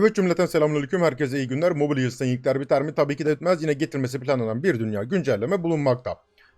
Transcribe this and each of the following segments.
Evet cümleten selamünaleyküm. Herkese iyi günler. Mobile Yıldız'dan ilkler biter mi? Tabii ki de etmez. Yine getirmesi planlanan bir dünya güncelleme bulunmakta.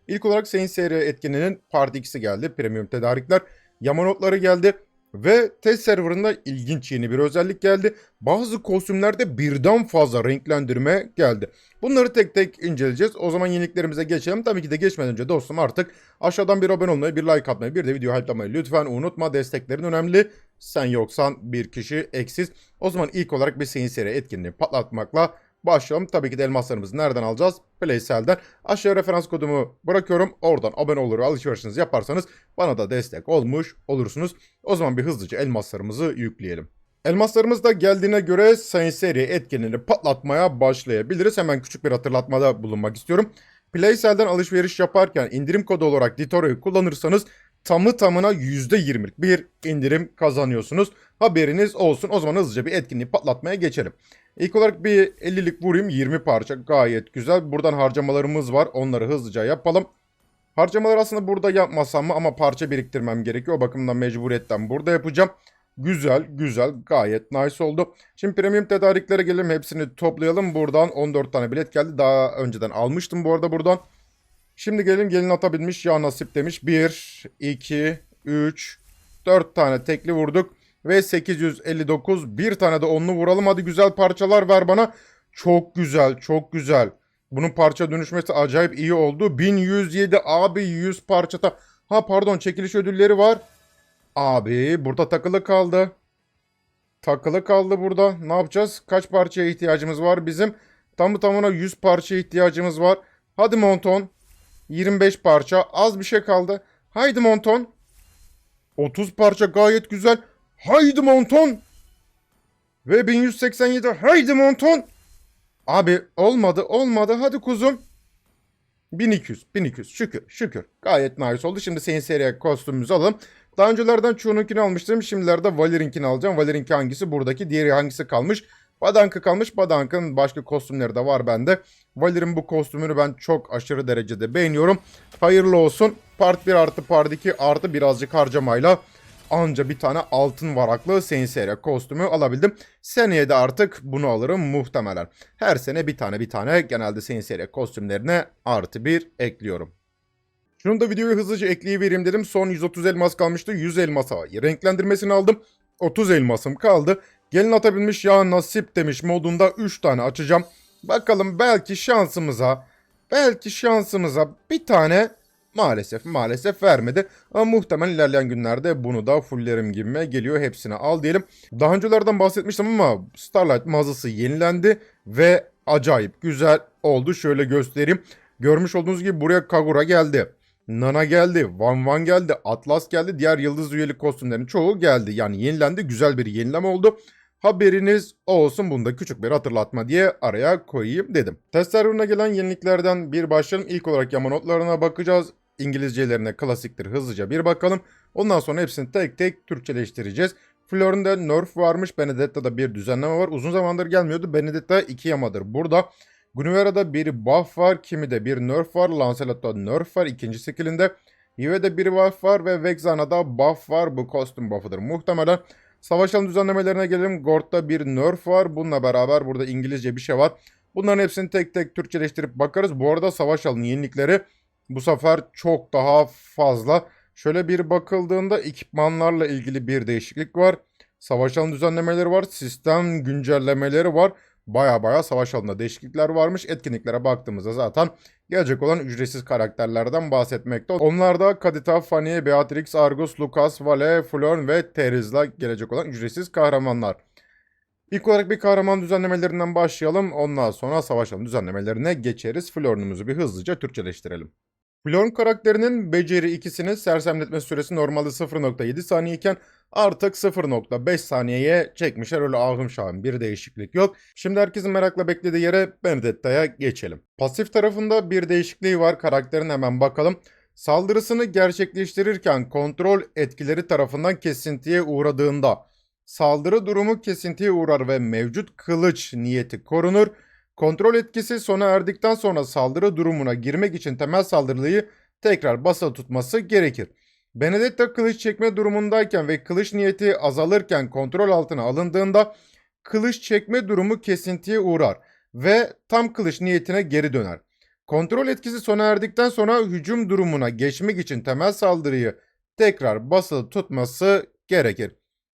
İlk olarak Saint Seiya etkinliğinin Part 2'si geldi. Premium tedarikler. Yamanotları geldi. Ve test serverında ilginç yeni bir özellik geldi. Bazı kostümlerde birden fazla renklendirme geldi. Bunları tek tek inceleyeceğiz. O zaman yeniliklerimize geçelim. Tabii ki de geçmeden önce dostum artık aşağıdan bir abone olmayı, bir like atmayı, bir de video hype'lamayı lütfen unutma. Desteklerin önemli. Sen yoksan bir kişi eksiz. O zaman ilk olarak bir Saint Seiya etkinliği patlatmakla başlayalım. Tabii ki de elmaslarımızı nereden alacağız? Playsel'den. Aşağıya referans kodumu bırakıyorum. Oradan abone olur alışverişinizi yaparsanız bana da destek olmuş olursunuz. O zaman bir hızlıca elmaslarımızı yükleyelim. Elmaslarımız da geldiğine göre Saint Seiya etkinliğini patlatmaya başlayabiliriz. Hemen küçük bir hatırlatmada bulunmak istiyorum. Playsel'den alışveriş yaparken indirim kodu olarak Ditoro'yu kullanırsanız tamı tamına %20'lik bir indirim kazanıyorsunuz. Haberiniz olsun. O zaman hızlıca bir etkinliği patlatmaya geçelim. İlk olarak bir 50'lik vurayım 20 parça gayet güzel. Buradan harcamalarımız var onları hızlıca yapalım. Harcamalar aslında burada yapmasam mı ama parça biriktirmem gerekiyor. O bakımdan mecburiyetten burada yapacağım. Güzel güzel gayet nice oldu. Şimdi premium tedariklere gelelim hepsini toplayalım. Buradan 14 tane bilet geldi. Daha önceden almıştım bu arada buradan. Şimdi gelin gelin atabilmiş ya nasip demiş. 1, 2, 3, 4 tane tekli vurduk. Ve 859 bir tane de onlu vuralım. Hadi güzel parçalar ver bana. Çok güzel çok güzel. Bunun parça dönüşmesi acayip iyi oldu. 1107 abi 100 parçata. Ha pardon çekiliş ödülleri var. Abi burada takılı kaldı. Takılı kaldı burada. Ne yapacağız? Kaç parçaya ihtiyacımız var bizim? Tamı tamına 100 parçaya ihtiyacımız var. Hadi Monton. 25 parça. Az bir şey kaldı. Haydi Monton. 30 parça gayet güzel. Haydi Monton. Ve 1187. Haydi Monton. Abi olmadı olmadı. Hadi kuzum. 1200 1200 şükür şükür. Gayet nice oldu. Şimdi senin seriye kostümümüzü alalım. Daha öncelerden çoğununkini almıştım. Şimdilerde Valerinkini alacağım. Valerinki hangisi? Buradaki. Diğeri hangisi kalmış? Badank'ı kalmış. Badank'ın başka kostümleri de var bende. Valer'in bu kostümünü ben çok aşırı derecede beğeniyorum. Hayırlı olsun. Part 1 artı Part 2 artı birazcık harcamayla anca bir tane altın varaklı Saint Seiya kostümü alabildim. Seneye de artık bunu alırım muhtemelen. Her sene bir tane bir tane genelde Saint Seiya kostümlerine artı bir ekliyorum. Şunu da videoyu hızlıca ekleyivereyim dedim. Son 130 elmas kalmıştı. 100 elmasa renklendirmesini aldım. 30 elmasım kaldı. Gelin atabilmiş ya nasip demiş modunda 3 tane açacağım. Bakalım belki şansımıza belki şansımıza bir tane maalesef maalesef vermedi. Ama muhtemelen ilerleyen günlerde bunu da fullerim gibime geliyor. Hepsini al diyelim. Daha öncelerden bahsetmiştim ama Starlight mağazası yenilendi ve acayip güzel oldu. Şöyle göstereyim. Görmüş olduğunuz gibi buraya Kagura geldi. Nana geldi, Van Van geldi, Atlas geldi. Diğer yıldız üyelik kostümlerin çoğu geldi. Yani yenilendi. Güzel bir yenileme oldu. Haberiniz olsun bunda küçük bir hatırlatma diye araya koyayım dedim. Test serverına gelen yeniliklerden bir başlayalım. İlk olarak Yamanotlarına bakacağız. İngilizcelerine klasiktir hızlıca bir bakalım. Ondan sonra hepsini tek tek Türkçeleştireceğiz. Flor'unda nerf varmış. Benedetta'da bir düzenleme var. Uzun zamandır gelmiyordu. Benedetta 2 yamadır burada. Gunevera'da bir buff var. Kimi bir nerf var. Lancelot'ta nerf var. ikinci skillinde. Yue'de bir buff var ve Vexana'da buff var. Bu kostüm buff'ıdır muhtemelen. Savaş alanı düzenlemelerine gelelim. Gord'da bir nerf var. Bununla beraber burada İngilizce bir şey var. Bunların hepsini tek tek Türkçeleştirip bakarız. Bu arada savaş alanı yenilikleri bu sefer çok daha fazla. Şöyle bir bakıldığında ekipmanlarla ilgili bir değişiklik var. Savaş alanı düzenlemeleri var. Sistem güncellemeleri var. Baya baya savaş alanında değişiklikler varmış. Etkinliklere baktığımızda zaten gelecek olan ücretsiz karakterlerden bahsetmekte. Onlar da Kadita, Fanny, Beatrix, Argus, Lucas, Vale, Florn ve Teriz'la gelecek olan ücretsiz kahramanlar. İlk olarak bir kahraman düzenlemelerinden başlayalım. Ondan sonra savaş alanı düzenlemelerine geçeriz. Florn'umuzu bir hızlıca Türkçeleştirelim. Florn karakterinin beceri ikisini sersemletme süresi normalde 0.7 saniye iken artık 0.5 saniyeye çekmişler. Öyle ahım şahım bir değişiklik yok. Şimdi herkesin merakla beklediği yere Benedetta'ya geçelim. Pasif tarafında bir değişikliği var. Karakterin hemen bakalım. Saldırısını gerçekleştirirken kontrol etkileri tarafından kesintiye uğradığında saldırı durumu kesintiye uğrar ve mevcut kılıç niyeti korunur. Kontrol etkisi sona erdikten sonra saldırı durumuna girmek için temel saldırıyı tekrar basılı tutması gerekir. Benedetta kılıç çekme durumundayken ve kılıç niyeti azalırken kontrol altına alındığında kılıç çekme durumu kesintiye uğrar ve tam kılıç niyetine geri döner. Kontrol etkisi sona erdikten sonra hücum durumuna geçmek için temel saldırıyı tekrar basılı tutması gerekir.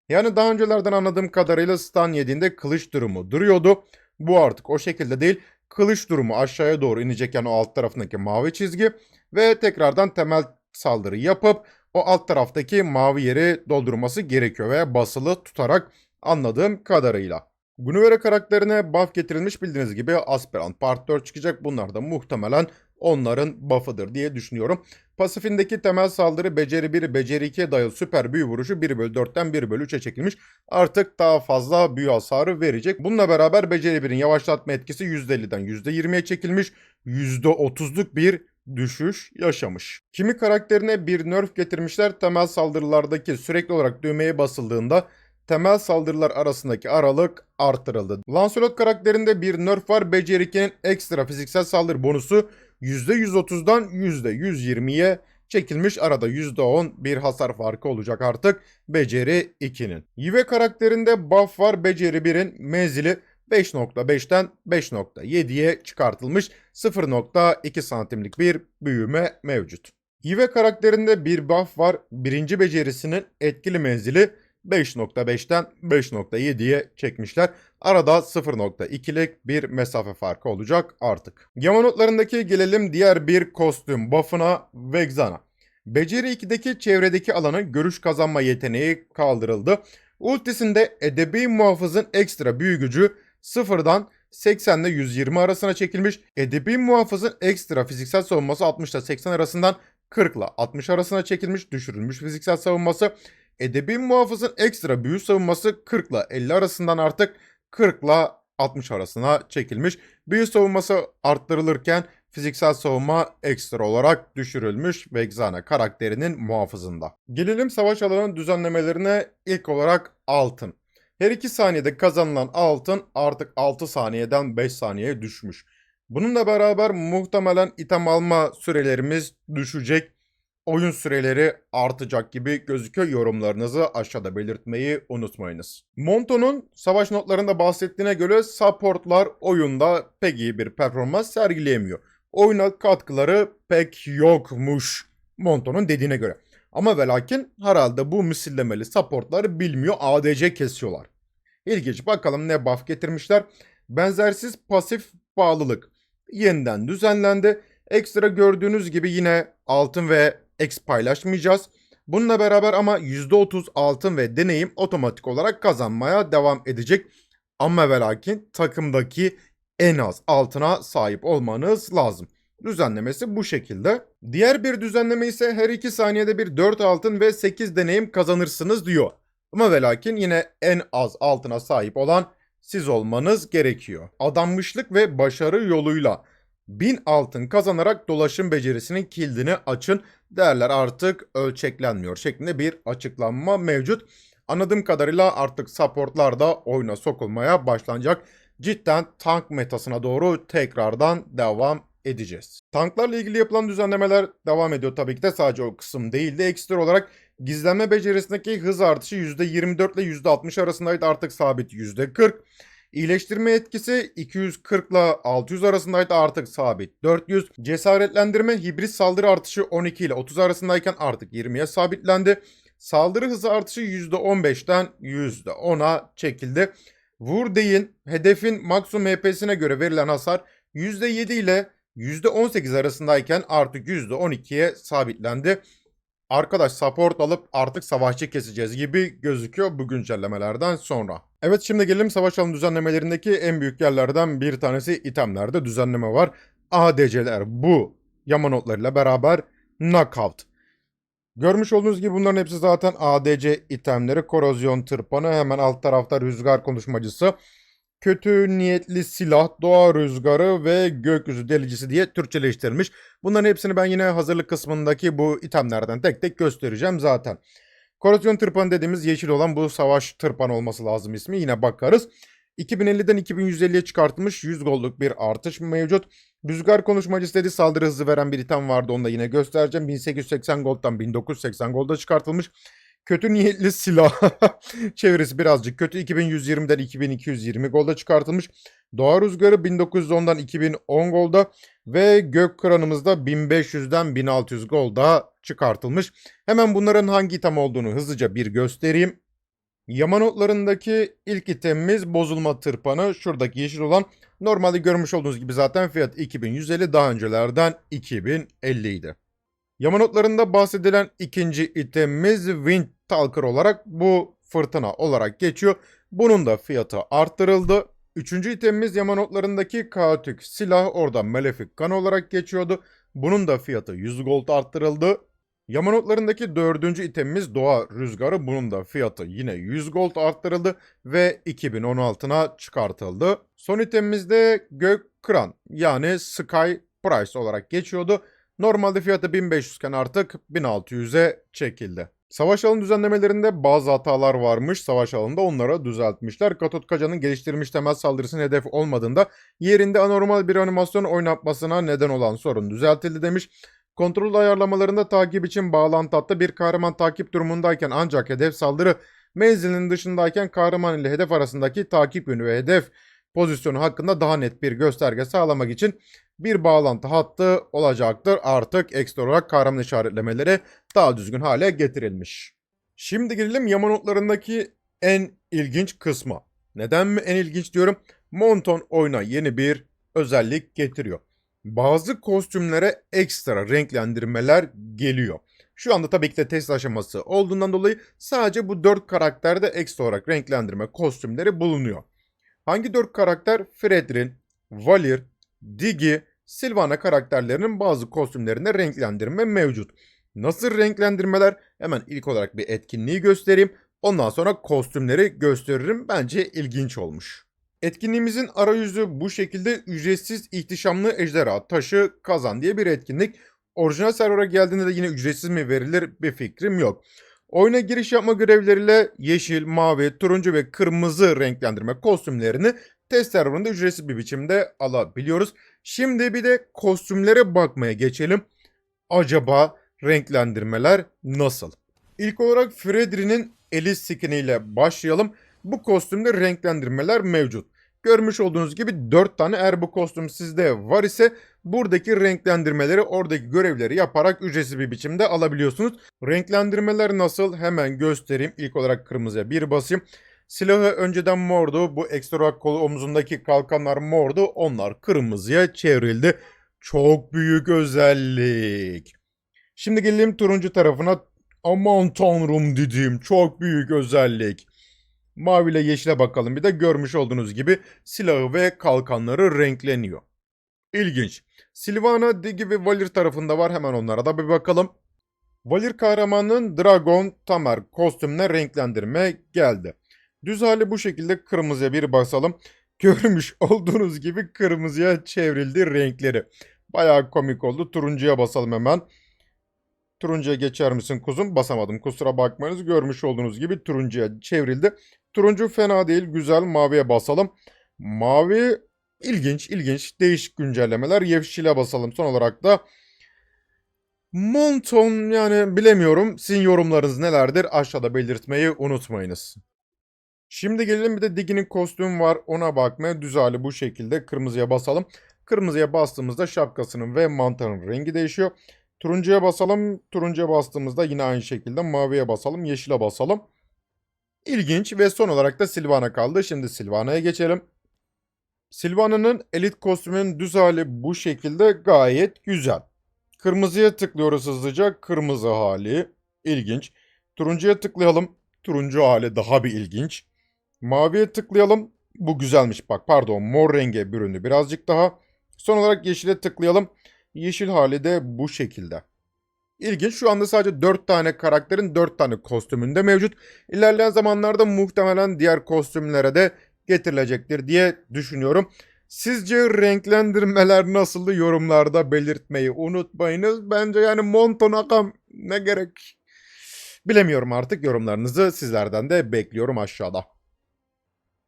Yani daha öncelerden anladığım kadarıyla stun yediğinde kılıç durumu duruyordu. Bu artık o şekilde değil. Kılıç durumu aşağıya doğru inecek yani o alt tarafındaki mavi çizgi ve tekrardan temel saldırı yapıp o alt taraftaki mavi yeri doldurması gerekiyor veya basılı tutarak anladığım kadarıyla. Gunuvera karakterine buff getirilmiş bildiğiniz gibi Aspirant Part 4 çıkacak. Bunlar da muhtemelen onların buff'ıdır diye düşünüyorum. Pasifindeki temel saldırı beceri 1, beceri 2'ye dayalı süper büyü vuruşu 1 bölü 4'ten 1 bölü 3'e çekilmiş. Artık daha fazla büyü hasarı verecek. Bununla beraber beceri 1'in yavaşlatma etkisi %50'den %20'ye çekilmiş. %30'luk bir düşüş yaşamış. Kimi karakterine bir nerf getirmişler. Temel saldırılardaki sürekli olarak düğmeye basıldığında temel saldırılar arasındaki aralık artırıldı. Lancelot karakterinde bir nerf var. Beceri 2'nin ekstra fiziksel saldırı bonusu %130'dan %120'ye çekilmiş. Arada %10 bir hasar farkı olacak artık Beceri 2'nin. Yive karakterinde buff var. Beceri 1'in menzili 5.5'ten 5.7'ye çıkartılmış 0.2 santimlik bir büyüme mevcut. Yive karakterinde bir buff var. Birinci becerisinin etkili menzili 5.5'ten 5.7'ye çekmişler. Arada 0.2'lik bir mesafe farkı olacak artık. Yama notlarındaki gelelim diğer bir kostüm buff'ına Vexana. Beceri 2'deki çevredeki alanın görüş kazanma yeteneği kaldırıldı. Ultisinde edebi muhafızın ekstra büyü gücü sıfırdan 80 ile 120 arasına çekilmiş. Edebi muhafızın ekstra fiziksel savunması 60 ile 80 arasından 40 ile 60 arasına çekilmiş. Düşürülmüş fiziksel savunması. Edebi muhafızın ekstra büyü savunması 40 ile 50 arasından artık 40 ile 60 arasına çekilmiş. Büyü savunması arttırılırken fiziksel savunma ekstra olarak düşürülmüş Vexana karakterinin muhafızında. Gelelim savaş alanının düzenlemelerine ilk olarak altın. Her 2 saniyede kazanılan altın artık 6 saniyeden 5 saniyeye düşmüş. Bununla beraber muhtemelen item alma sürelerimiz düşecek. Oyun süreleri artacak gibi gözüküyor. Yorumlarınızı aşağıda belirtmeyi unutmayınız. Monto'nun savaş notlarında bahsettiğine göre supportlar oyunda pek iyi bir performans sergileyemiyor. Oyuna katkıları pek yokmuş Monto'nun dediğine göre. Ama ve lakin herhalde bu misillemeli supportları bilmiyor ADC kesiyorlar. İlginç bakalım ne buff getirmişler. Benzersiz pasif bağlılık yeniden düzenlendi. Ekstra gördüğünüz gibi yine altın ve X paylaşmayacağız. Bununla beraber ama %30 altın ve deneyim otomatik olarak kazanmaya devam edecek. Ama ve lakin takımdaki en az altına sahip olmanız lazım. Düzenlemesi bu şekilde. Diğer bir düzenleme ise her 2 saniyede bir 4 altın ve 8 deneyim kazanırsınız diyor. Ama ve lakin yine en az altına sahip olan siz olmanız gerekiyor. Adanmışlık ve başarı yoluyla 1000 altın kazanarak dolaşım becerisinin kilidini açın. Değerler artık ölçeklenmiyor şeklinde bir açıklanma mevcut. Anladığım kadarıyla artık supportlar da oyuna sokulmaya başlanacak. Cidden tank metasına doğru tekrardan devam edeceğiz. Tanklarla ilgili yapılan düzenlemeler devam ediyor tabii ki de sadece o kısım değil de ekstra olarak gizlenme becerisindeki hız artışı %24 ile %60 arasındaydı artık sabit %40. İyileştirme etkisi 240 ile 600 arasındaydı artık sabit 400. Cesaretlendirme hibrit saldırı artışı 12 ile 30 arasındayken artık 20'ye sabitlendi. Saldırı hızı artışı %15'ten %10'a çekildi. Vur deyin hedefin maksimum HP'sine göre verilen hasar %7 ile %18 arasındayken artık %12'ye sabitlendi. Arkadaş support alıp artık savaşçı keseceğiz gibi gözüküyor bu güncellemelerden sonra. Evet şimdi gelelim savaş alanı düzenlemelerindeki en büyük yerlerden bir tanesi itemlerde düzenleme var. ADC'ler bu yama notlarıyla beraber knockout. Görmüş olduğunuz gibi bunların hepsi zaten ADC itemleri. Korozyon tırpanı hemen alt tarafta rüzgar konuşmacısı kötü niyetli silah, doğa rüzgarı ve gökyüzü delicisi diye Türkçeleştirilmiş. Bunların hepsini ben yine hazırlık kısmındaki bu itemlerden tek tek göstereceğim zaten. Korozyon tırpanı dediğimiz yeşil olan bu savaş tırpanı olması lazım ismi. Yine bakarız. 2050'den 2150'ye çıkartılmış 100 gold'luk bir artış mevcut. Rüzgar konuşmacısı dedi saldırı hızı veren bir item vardı onu da yine göstereceğim. 1880 gold'dan 1980 gold'a çıkartılmış. Kötü niyetli silah. Çevirisi birazcık kötü. 2120'den 2220 golda çıkartılmış. Doğa Rüzgarı 1910'dan 2010 golda ve Gök Kıranımız da 1500'den 1600 golda çıkartılmış. Hemen bunların hangi item olduğunu hızlıca bir göstereyim. Yama notlarındaki ilk itemimiz bozulma tırpanı. Şuradaki yeşil olan normalde görmüş olduğunuz gibi zaten fiyat 2150 daha öncelerden 2050 idi. Yama notlarında bahsedilen ikinci itemimiz Wind Talker olarak bu fırtına olarak geçiyor. Bunun da fiyatı arttırıldı. Üçüncü itemimiz yama notlarındaki kaotik silah orada Malefic Gun olarak geçiyordu. Bunun da fiyatı 100 gold arttırıldı. Yama notlarındaki dördüncü itemimiz Doğa Rüzgarı. Bunun da fiyatı yine 100 gold arttırıldı ve 2016'na çıkartıldı. Son itemimiz de Gök Kıran yani Sky Price olarak geçiyordu. Normalde fiyatı 1500 iken artık 1600'e çekildi. Savaş alanı düzenlemelerinde bazı hatalar varmış. Savaş alanında onları düzeltmişler. Katot Kaca'nın geliştirilmiş temel saldırısının hedef olmadığında yerinde anormal bir animasyon oynatmasına neden olan sorun düzeltildi demiş. Kontrol ayarlamalarında takip için bağlantı hattı bir kahraman takip durumundayken ancak hedef saldırı menzilinin dışındayken kahraman ile hedef arasındaki takip yönü ve hedef pozisyonu hakkında daha net bir gösterge sağlamak için bir bağlantı hattı olacaktır. Artık ekstra olarak kahraman işaretlemeleri daha düzgün hale getirilmiş. Şimdi gelelim yama notlarındaki en ilginç kısma. Neden mi en ilginç diyorum? Monton oyuna yeni bir özellik getiriyor. Bazı kostümlere ekstra renklendirmeler geliyor. Şu anda tabii ki de test aşaması olduğundan dolayı sadece bu 4 karakterde ekstra olarak renklendirme kostümleri bulunuyor. Hangi 4 karakter? Fredrin, Valir, Digi, Sylvana karakterlerinin bazı kostümlerinde renklendirme mevcut. Nasıl renklendirmeler? Hemen ilk olarak bir etkinliği göstereyim. Ondan sonra kostümleri gösteririm. Bence ilginç olmuş. Etkinliğimizin arayüzü bu şekilde ücretsiz ihtişamlı ejderha taşı kazan diye bir etkinlik. Orijinal server'a geldiğinde de yine ücretsiz mi verilir bir fikrim yok. Oyuna giriş yapma görevleriyle yeşil, mavi, turuncu ve kırmızı renklendirme kostümlerini test serverında ücretsiz bir biçimde alabiliyoruz. Şimdi bir de kostümlere bakmaya geçelim. Acaba renklendirmeler nasıl? İlk olarak Fredrin'in eli skiniyle başlayalım. Bu kostümde renklendirmeler mevcut. Görmüş olduğunuz gibi 4 tane eğer bu kostüm sizde var ise buradaki renklendirmeleri oradaki görevleri yaparak ücretsiz bir biçimde alabiliyorsunuz. Renklendirmeler nasıl hemen göstereyim. İlk olarak kırmızıya bir basayım. Silahı önceden mordu. Bu ekstra kolu omzundaki kalkanlar mordu. Onlar kırmızıya çevrildi. Çok büyük özellik. Şimdi gelelim turuncu tarafına. Aman tanrım dediğim çok büyük özellik. Mavi ile yeşile bakalım bir de görmüş olduğunuz gibi silahı ve kalkanları renkleniyor. İlginç. Silvana, Digi ve Valir tarafında var hemen onlara da bir bakalım. Valir kahramanının Dragon Tamer kostümüne renklendirme geldi. Düz hali bu şekilde kırmızıya bir basalım. Görmüş olduğunuz gibi kırmızıya çevrildi renkleri. Bayağı komik oldu. Turuncuya basalım hemen. Turuncuya geçer misin kuzum? Basamadım kusura bakmayınız. Görmüş olduğunuz gibi turuncuya çevrildi. Turuncu fena değil. Güzel. Maviye basalım. Mavi ilginç ilginç. Değişik güncellemeler. Yeşile basalım. Son olarak da Monton yani bilemiyorum. Sizin yorumlarınız nelerdir? Aşağıda belirtmeyi unutmayınız. Şimdi gelelim bir de Digi'nin kostümü var. Ona bakmaya düz hali bu şekilde. Kırmızıya basalım. Kırmızıya bastığımızda şapkasının ve mantarın rengi değişiyor. Turuncuya basalım. Turuncuya bastığımızda yine aynı şekilde maviye basalım. Yeşile basalım. İlginç ve son olarak da Silvana kaldı. Şimdi Silvana'ya geçelim. Silvana'nın elit kostümünün düz hali bu şekilde gayet güzel. Kırmızıya tıklıyoruz hızlıca. Kırmızı hali. İlginç. Turuncuya tıklayalım. Turuncu hali daha bir ilginç. Maviye tıklayalım. Bu güzelmiş bak pardon mor renge büründü birazcık daha. Son olarak yeşile tıklayalım. Yeşil hali de bu şekilde. İlginç şu anda sadece 4 tane karakterin 4 tane kostümünde mevcut. İlerleyen zamanlarda muhtemelen diğer kostümlere de getirilecektir diye düşünüyorum. Sizce renklendirmeler nasıldı yorumlarda belirtmeyi unutmayınız. Bence yani Monton Akam ne gerek bilemiyorum artık yorumlarınızı sizlerden de bekliyorum aşağıda.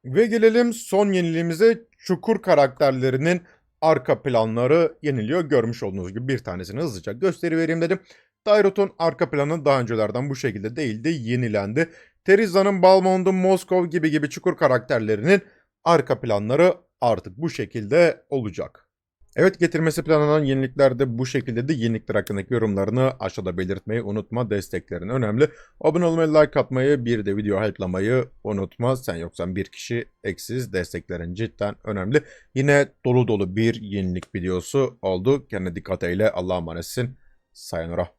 Ve gelelim son yeniliğimize Çukur karakterlerinin arka planları yeniliyor. Görmüş olduğunuz gibi bir tanesini hızlıca gösterivereyim dedim. Dairot'un arka planı daha öncelerden bu şekilde değildi, yenilendi. Teriza'nın, Balmond'un, Moskov gibi gibi çukur karakterlerinin arka planları artık bu şekilde olacak. Evet getirmesi planlanan yenilikler de bu şekilde de yenilikler hakkındaki yorumlarını aşağıda belirtmeyi unutma. Desteklerin önemli. Abone olmayı, like atmayı, bir de video hype'lamayı unutma. Sen yoksan bir kişi eksiz. Desteklerin cidden önemli. Yine dolu dolu bir yenilik videosu oldu. Kendine dikkat eyle. Allah'a emanetsin. Sayonara.